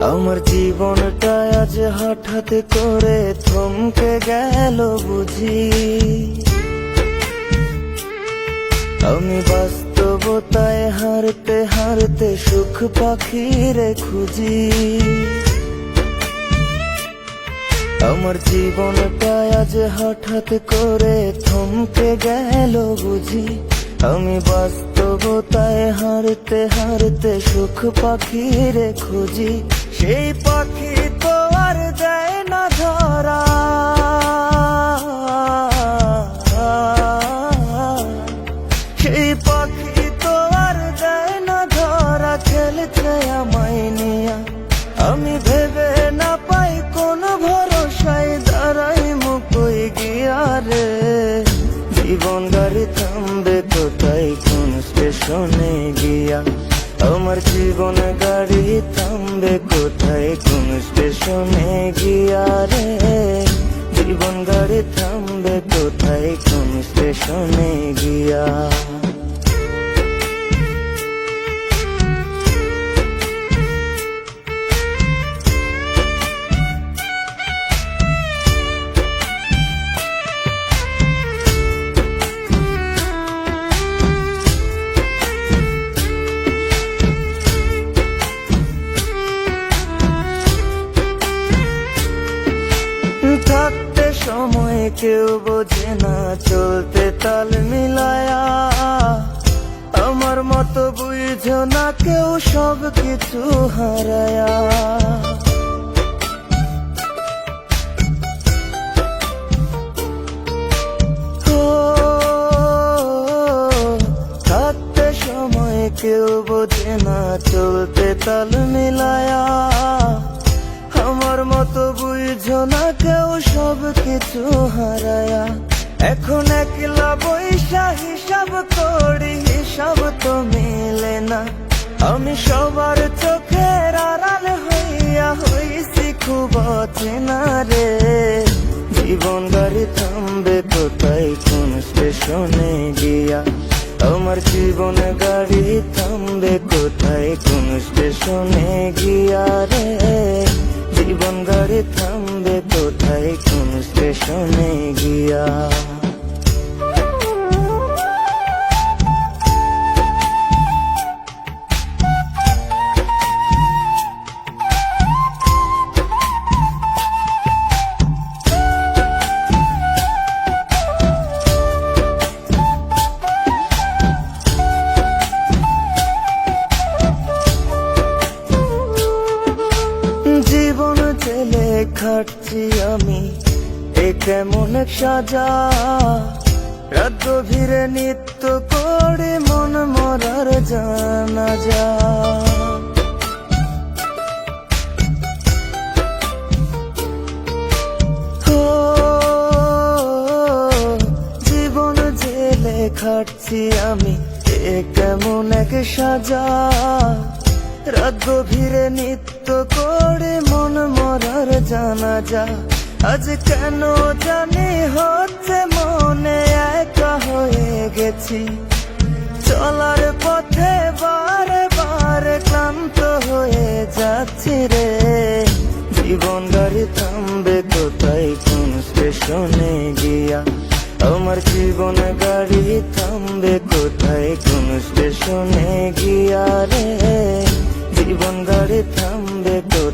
আমার জীবনটা আজ হঠাৎ করে থমকে গেল বুঝি। আমি বাস্তবতায় হারতে হারতে সুখ পাখিরে খুঁজি। আমার জীবনটা আজ হঠাৎ করে থমকে গেল বুঝি। আমি বাস্তবতায় হারতে হারতে সুখ পাখিরে খুঁজি। সেই পাখি তো আর দেয় না ধরা। সেই পাখি তো আর দেয় না ধরা। খেলছে আমায় নিয়া। আমি ভেবে গাড়ি থামবে কোথায় কোন স্টেশনে গিয়া আমার জীবন গাড়ি থামবে কোথায় কোন স্টেশনে গিয়া রে জীবন গাড়ি থামবে কোথায় কোন স্টেশনে গিয়া কেউ বোঝে না চলতে তাল মিলায়া। আমার মতো বুঝো না কেউ সব কিছু হারায়া। সময় কেউ বোঝে না চলতে তাল মিলায়া। আমার মতো বুঝো না সব কিছু হারায়া। এখন একলা বৈশা হিসাব করি হিসাব তো মেলে না। আমি সবার চোখের আড়াল হইয়া হইছি খুব অচেনা রে। জীবন গাড়ি থামবে কোথায়? কোন স্টেশনে গিয়া? আমার জীবন গাড়ি থামবে কোথায়? কোন স্টেশনে গিয়া রে? জীবন ছেলে খাটছি আমি। এ কেমন সাজা? রাত গভীরে নিত্য করে মন মরার জানা যা জীবন জেলে খাটছি আমি। এ কেমন এক সাজা? রাত গভীরে নিত্য করে মন মরার জানা যা আজ কেন জানি হচ্ছে মনে একা হয়ে গেছি। চলার পথে বারে বারে ক্লান্ত হয়ে যাচ্ছি রে। জীবন গাড়ি থামবে কোথায়? কোন স্টেশনে গিয়া? আমার জীবন গাড়ি থামবে কোথায়? কোন স্টেশনে গিয়া রে? জীবন গাড়ি থামবে কোথায়